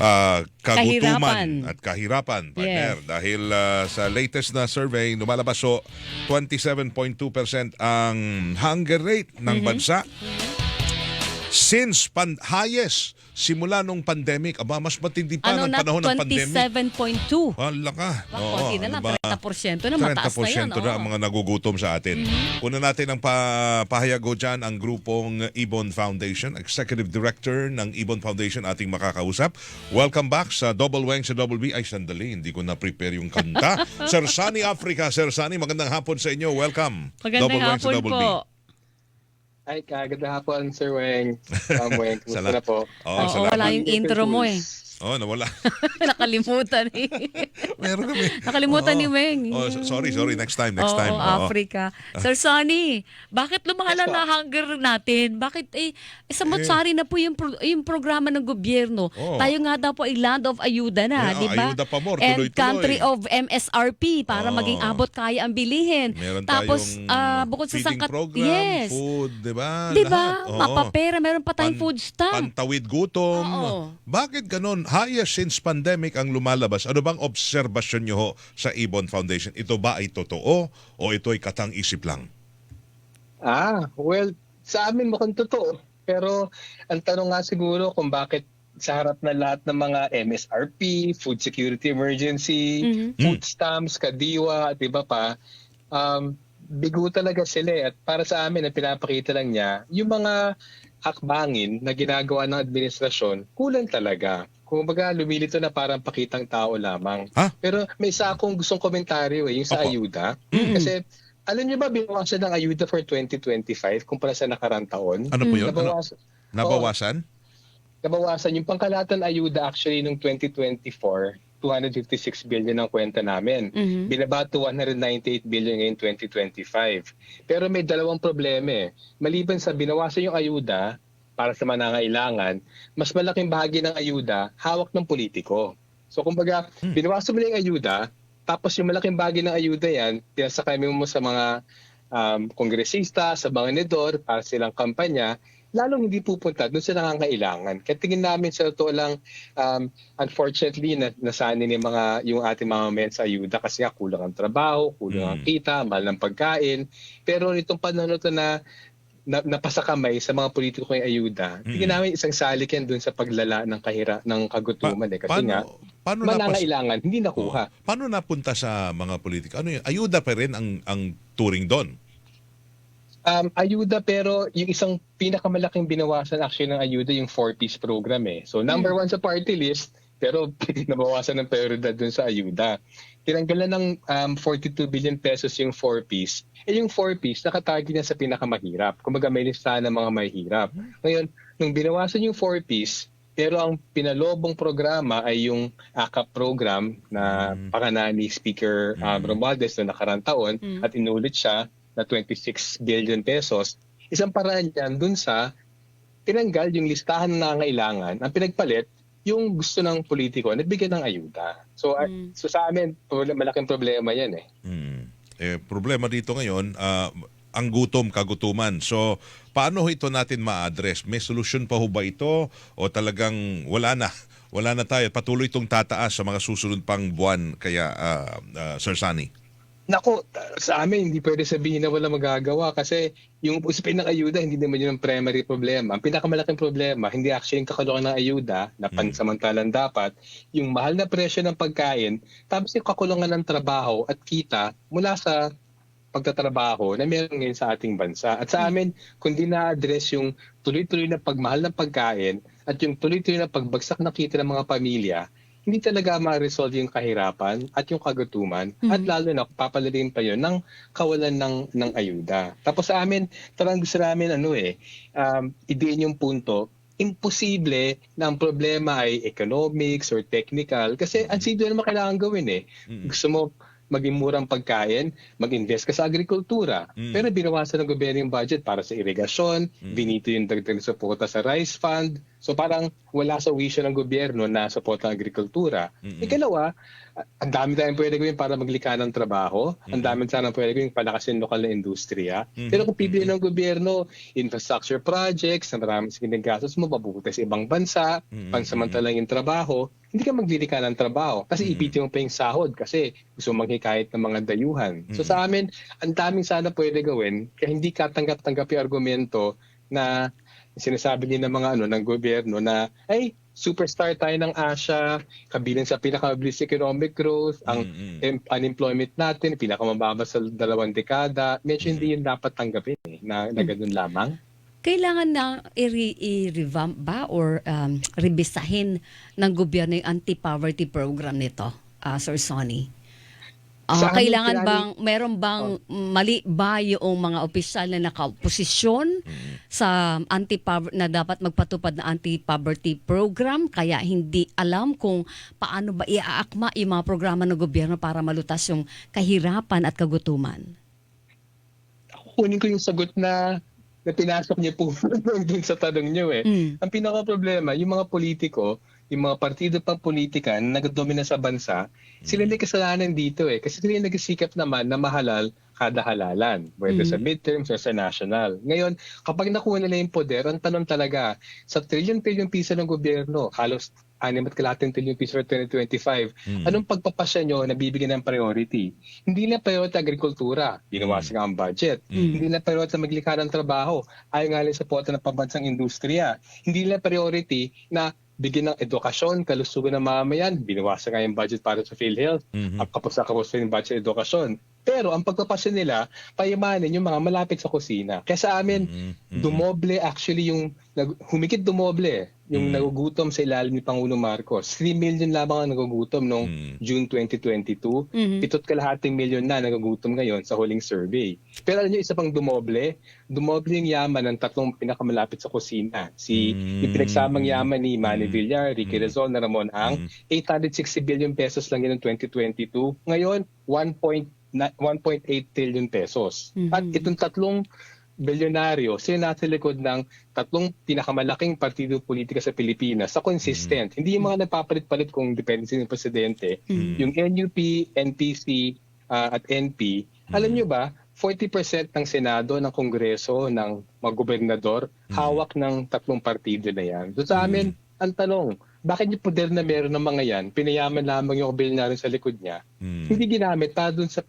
ah, kagutuman Kahirapan. at kahirapan, partner. Yes. Dahil ah, sa latest na survey, lumalabas so 27.2% ang hunger rate ng Mm-hmm. bansa. Since pan highest simula nung pandemic, aba mas matindi pa Ano ng na, panahon ng pandemic. 27.2. Wala ka. Konti na lang, diba? 30% na, mataas na 30% yan. na oo. ang mga nagugutom sa atin. Una natin ang pa pahayago dyan ang grupong Ibon Foundation, Executive Director ng Ibon Foundation ating makakausap. Welcome back sa Double Wang sa Double B. Ay, sandali, hindi ko na-prepare yung kanta. Sir Sunny Africa, Sir Sunny, magandang hapon sa inyo. Welcome. Magandang Double Wang sa hapon Double po. B. Ay, kaganda hapon, Sir Weng. Ma'am Weng, kumusta Sala- na po? Oo, Oo, salamat. wala yung intro mo eh. Oh, nawala. Nakalimutan eh. Meron kami. Nakalimutan Oo. ni Weng. Oh, so- sorry, sorry. Next time, next Oo, time. Oo. Africa. Sir Sonny, bakit lumahala Yes, na hunger natin? Bakit eh, eh samot-sari na po yung, pro- yung programa ng gobyerno. Oo. Tayo nga daw po ay land of ayuda na, Yeah, di ba? ayuda pa more, And tuloy-tuloy. country of MSRP para Oo. maging abot kaya ang bilihin. Meron Tapos tayong ah, bukod sa sangkat, program, yes. food, di ba? Di ba? Mapapera, meron pa tayong Pan- food stamp. Pantawid gutom. Oo. Bakit ganon? Highest since pandemic ang lumalabas. Ano bang obserbasyon nyo ho sa Ibon Foundation? Ito ba ay totoo o ito ay katang isip lang? Ah, well, sa amin mukhang totoo. Pero ang tanong nga siguro kung bakit sa harap na lahat ng mga MSRP, food security emergency, Mhm. food stamps, kadiwa, at iba pa, um, bigo talaga sila eh. At para sa amin, ang pinapakita lang niya, yung mga hakbangin na ginagawa ng administrasyon, kulang talaga. Kung baga, lumilito na parang pakitang tao lamang. Ha? Pero may isa akong gustong komentaryo eh, yung sa Opo. ayuda. Mm-mm. Kasi alam niyo ba binawasan ng ayuda for 2025 kumpara sa nakarang taon? Ano po yun? Ano? Nabawasan, Nabawasan? nabawasan yung pangkalatan ayuda actually nung 2024, 256 billion ang kwenta namin. Mhm. Binaba to 198 billion ngayon 2025. Pero may dalawang problema eh. Maliban sa binawasan yung ayuda para sa manangailangan, mas malaking bahagi ng ayuda hawak ng politiko. So kumbaga, binawasan mo yung ayuda, tapos yung malaking bahagi ng ayuda yan, pinasakay mo sa mga um, kongresista, sa mga nedor, para silang kampanya, lalong hindi pupunta doon sa nangangailangan. Kaya tingin namin sa totoo lang, um, unfortunately, na, nasanay ni mga, yung ating mga men sa ayuda kasi nga kulang ang trabaho, kulang ang Mm. kita, mahal ng pagkain. Pero nitong panahon na na na, napasakamay sa mga politiko yung ayuda, tingin Mm. namin isang salik yan doon sa paglala ng kahira ng kagutuman eh. Kasi nga, paano, napas, manangailangan, hindi nakuha. paano napunta sa mga politiko? Ano yun? Ayuda pa rin ang, ang turing doon. Um, ayuda pero yung isang pinakamalaking binawasan actually ng ayuda yung four-piece program eh. So number one sa party list pero nabawasan ng prioridad dun sa ayuda. Tinanggalan ng um, 42 billion pesos yung four-piece. Eh yung four-piece nakatarget niya sa pinakamahirap. Kumbaga may listahan ng mga mahirap. Ngayon, nung binawasan yung four-piece, pero ang pinalobong programa ay yung AKAP program na Mm. pangalan ni Speaker um, Mm. Romualdez na nakarang taon Mm. at inulit siya na 26 billion pesos. Isang paraan yan dun sa tinanggal yung listahan ng nangangailangan. Ang pinagpalit, yung gusto ng politiko na bigyan ng ayuda. So, ah, Mm. so sa amin, malaking problema yan eh. Hmm. Eh, problema dito ngayon, ah, ang gutom, kagutuman. So, paano ito natin ma-address? May solusyon pa ho ba ito? O talagang wala na? Wala na tayo. Patuloy itong tataas sa mga susunod pang buwan. Kaya, ah, ah, Sir Sunny. Nako, sa amin, hindi pwede sabihin na wala magagawa kasi yung usapin ng ayuda, hindi naman yun ang primary problema. Ang pinakamalaking problema, hindi actually yung kakalukan ng ayuda na pansamantalang dapat, yung mahal na presyo ng pagkain, tapos yung kakulangan ng trabaho at kita mula sa pagtatrabaho na meron ngayon sa ating bansa. At sa amin, kung di na-address yung tuloy-tuloy na pagmahal ng pagkain at yung tuloy-tuloy na pagbagsak na kita ng mga pamilya, hindi talaga ma-resolve yung kahirapan at yung kagutuman Mhm. at lalo na papalalim pa yun ng kawalan ng, ng ayuda. Tapos sa amin, talagang gusto namin ano eh, um, idein yung punto, imposible na ang problema ay economics or technical kasi ang simple naman kailangan gawin eh. Mm. Gusto mo maging murang pagkain, mag-invest ka sa agrikultura. Mm. Pero binawasan ng gobyerno yung budget para sa irigasyon, binito yung dagdag na suporta sa rice fund. So parang wala sa wisyo ng gobyerno na suporta ang agrikultura. Mm-mm. Ikalawa, ang dami tayong pwede gawin para maglikha ng trabaho. Ang dami sana pwede gawin palakasin lokal na industriya. Mhm. Pero kung pipili ng gobyerno, infrastructure projects na maraming sige gastos mo, mabubuti sa ibang bansa, Mhm. pansamantalang yung trabaho, hindi ka maglilika ng trabaho. Kasi Mhm. ipitin mo pa yung sahod kasi gusto mo maghikayat ng mga dayuhan. So Mhm. sa amin, ang daming sana pwede gawin kaya hindi katanggap-tanggap yung argumento na sinasabi niya ng mga ano ng gobyerno na ay superstar tayo ng Asia, kabilang sa pinakamabilis economic growth, ang Mm-mm. em- unemployment natin, pinakamababa sa dalawang dekada. Medyo hindi yun dapat tanggapin eh, na, na ganun lamang. Kailangan na i-revamp ba or um, rebisahin ng gobyerno yung anti-poverty program nito, ah, Sir Sonny? Amin, kailangan kailangan- bang, meron bang mali ba yung mga opisyal na nakaposisyon sa anti na dapat magpatupad na anti-poverty program kaya hindi alam kung paano ba iaakma yung mga programa ng gobyerno para malutas yung kahirapan at kagutuman? Kunin ko yung sagot na na pinasok niyo po dun sa tanong niyo eh. Mm. Ang pinaka problema, yung mga politiko, yung mga partido pang politika na nagdomina sa bansa, sila may kasalanan dito eh. Kasi sila yung nagsisikap naman na mahalal kada halalan. Whether sa midterms or sa national. Ngayon, kapag nakuha nila yung poder, ang tanong talaga, sa trillion-trillion piso ng gobyerno, halos 6 at kalating trillion piso for 2025, Mm. anong pagpapasya nyo na bibigyan ng priority? Hindi na priority agrikultura, binawasan nga ang budget. Mm. Hindi na priority maglikha ng trabaho, ayaw nga sa pota ng pambansang industriya. Hindi na priority na bigyan ng edukasyon, kalusugan ng mamamayan, binawasan nga yung budget para sa PhilHealth, Mhm. at kapos na kapos yung budget sa edukasyon. Pero ang pagpapasya nila, payamanin yung mga malapit sa kusina. Kaya sa amin, Mhm. Mhm. dumoble actually yung, humigit dumoble yung Mm. nagugutom sa ilalim ni Pangulo Marcos. 3 million lamang ang nagugutom noong Mm. June 2022. Mhm. Pito't kalahating milyon na nagugutom ngayon sa huling survey. Pero alam niyo, isa pang dumoble, dumoble yung yaman ng tatlong pinakamalapit sa kusina. Si Mm. yung pinagsamang yaman ni Manny Mm. Villar, Ricky Mm. Rizal, na Ramon Ang, Mm. 860 billion pesos lang yun ng 2022. Ngayon, 1.8 trillion pesos. Mhm. At itong tatlong bilyonaryo, sila nasa likod ng tatlong pinakamalaking partido politika sa Pilipinas sa consistent. Hindi yung mga nagpapalit-palit kung depende sa presidente. Mhm. Yung NUP, NPC, ah, at NP, alam nyo ba, 40% ng Senado, ng Kongreso, ng mga gobernador, hawak ng tatlong partido na yan. So sa amin, ang tanong, bakit yung poder na meron ng mga yan, pinayaman lamang yung bilyonaryo sa likod niya, Mm. hindi ginamit para dun sa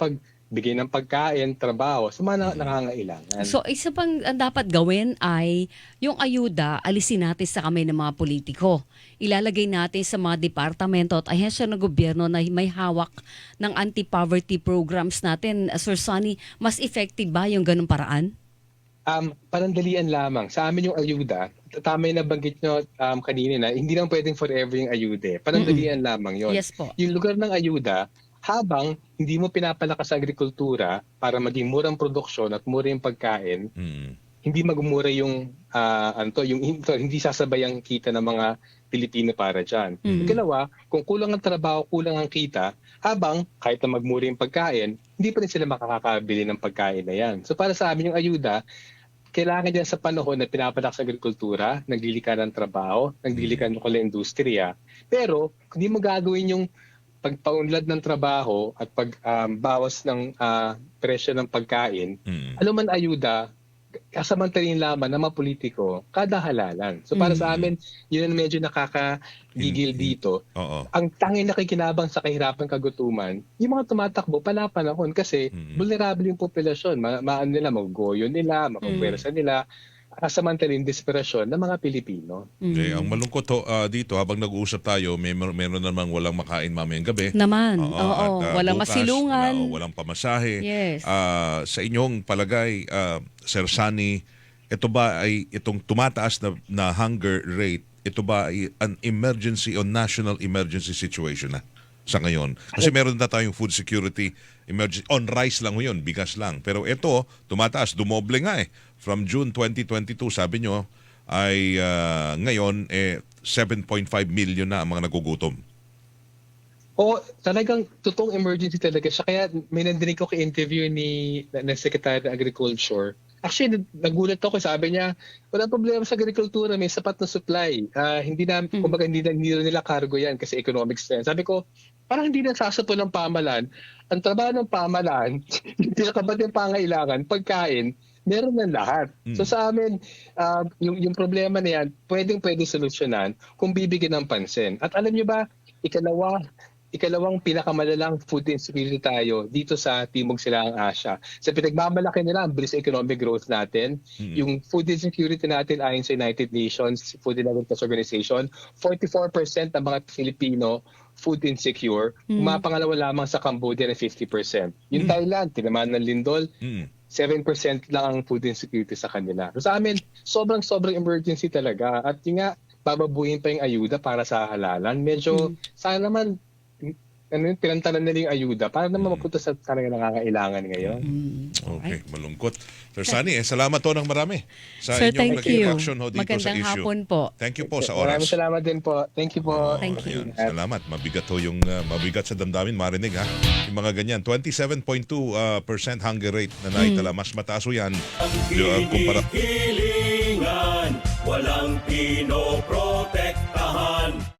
pagbigay ng pagkain, trabaho, sa mga na- nangangailangan. So isa pang ang dapat gawin ay yung ayuda alisin natin sa kamay ng mga politiko. Ilalagay natin sa mga departamento at ahensya ng gobyerno na may hawak ng anti-poverty programs natin. Sir Sonny, mas effective ba yung ganung paraan? Um, panandalian lamang. Sa amin yung ayuda, tama yung nabanggit nyo um, kanina na hindi lang pwedeng forever yung ayuda. eh. Panandalian lamang yon. Yes po. Yung lugar ng ayuda, habang hindi mo pinapalakas ang agrikultura para maging murang produksyon at mura yung pagkain, Mm. hindi magmura yung ah, anto, yung ito, hindi sasabay ang kita ng mga Pilipino para diyan. Mhm. Ikalawa, kung kulang ang trabaho, kulang ang kita, habang kahit na magmura yung pagkain, hindi pa rin sila makakabili ng pagkain na yan. So para sa amin yung ayuda, kailangan yan sa panahon na pinapalakas ang agrikultura, naglilika ng trabaho, naglilika ng lokal na industriya. Pero hindi mo gagawin yung pagpaunlad ng trabaho at pagbawas ng ah, presyo ng pagkain, Mm. ano man ayuda, kasamantalin lamang ng mga politiko, kada halalan. So para sa Mm. amin, yun ang medyo nakakagigil Mm. dito. Oo. Ang tanging nakikinabang sa kahirapan kagutuman, yung mga tumatakbo pala panahon kasi Mm. vulnerable yung populasyon. Ma maan nila, magugoyo nila, mapapwersa nila, kasamantalin desperasyon ng mga Pilipino. Mhm. Eh, ang malungkot ho, ah, dito, habang nag-uusap tayo, may mer- meron namang walang makain mamayang gabi. Naman. Oo, Oo, at, ah, walang bukas, masilungan. wala- walang pamasahe. Yes. Ah, sa inyong palagay, ah, Sir Sani, ito ba ay itong tumataas na, na hunger rate, ito ba ay an emergency o national emergency situation na sa ngayon? Kasi meron na tayong food security emergency. On rice lang yun, bigas lang. Pero ito, tumataas, dumoble nga eh. From June 2022, sabi nyo, ay ah, ngayon eh 7.5 million na ang mga nagugutom. O talagang totoong emergency talaga siya. Kaya may nandinig ko ka-interview ni na, Secretary ng Agriculture. Actually, nag- nagulat ako. Sabi niya, wala problema sa agrikultura. May sapat na supply. Ah, hindi na, kumbaga, hindi na, hindi na nila cargo yan kasi economics na yan. Sabi ko, parang hindi na sasapo ng pamalan. Ang trabaho ng pamalan, hindi na kapat yung pangailangan, pagkain, meron ng lahat. So sa amin, ah, yung, yung problema na yan, pwedeng pwede solusyonan kung bibigyan ng pansin. At alam niyo ba, ikalawa, ikalawang pinakamalalang food insecurity tayo dito sa Timog Silangang Asya. Sa pinagmamalaki nila ang bilis economic growth natin, yung food insecurity natin ayon sa United Nations Food and Agriculture Organization, 44% ng mga Filipino food insecure, pangalawa lamang sa Cambodia na 50%. Yung Thailand, tinamaan ng lindol, Mm. 7% lang ang food insecurity sa kanila. So sa amin, sobrang-sobrang emergency talaga. At yung nga, bababuhin pa yung ayuda para sa halalan. Medyo, sana naman, ano yun, pinantanan nila yung ayuda para naman mapunta sa talaga nangangailangan ngayon. Okay, malungkot. Sir Sunny, eh, salamat to ng marami sa Sir, inyong thank naging you. action ho dito Magandang sa issue. hapon po. Thank you po sa Maraming oras. salamat din po. Thank you po. Thank you. Ayan, salamat. Mabigat ho yung uh, mabigat sa damdamin marinig ha. Yung mga ganyan. 27.2 uh, percent hunger rate na naitala. Mas mataas ho yan uh, kumpara Hilingan, walang pinoprotektahan.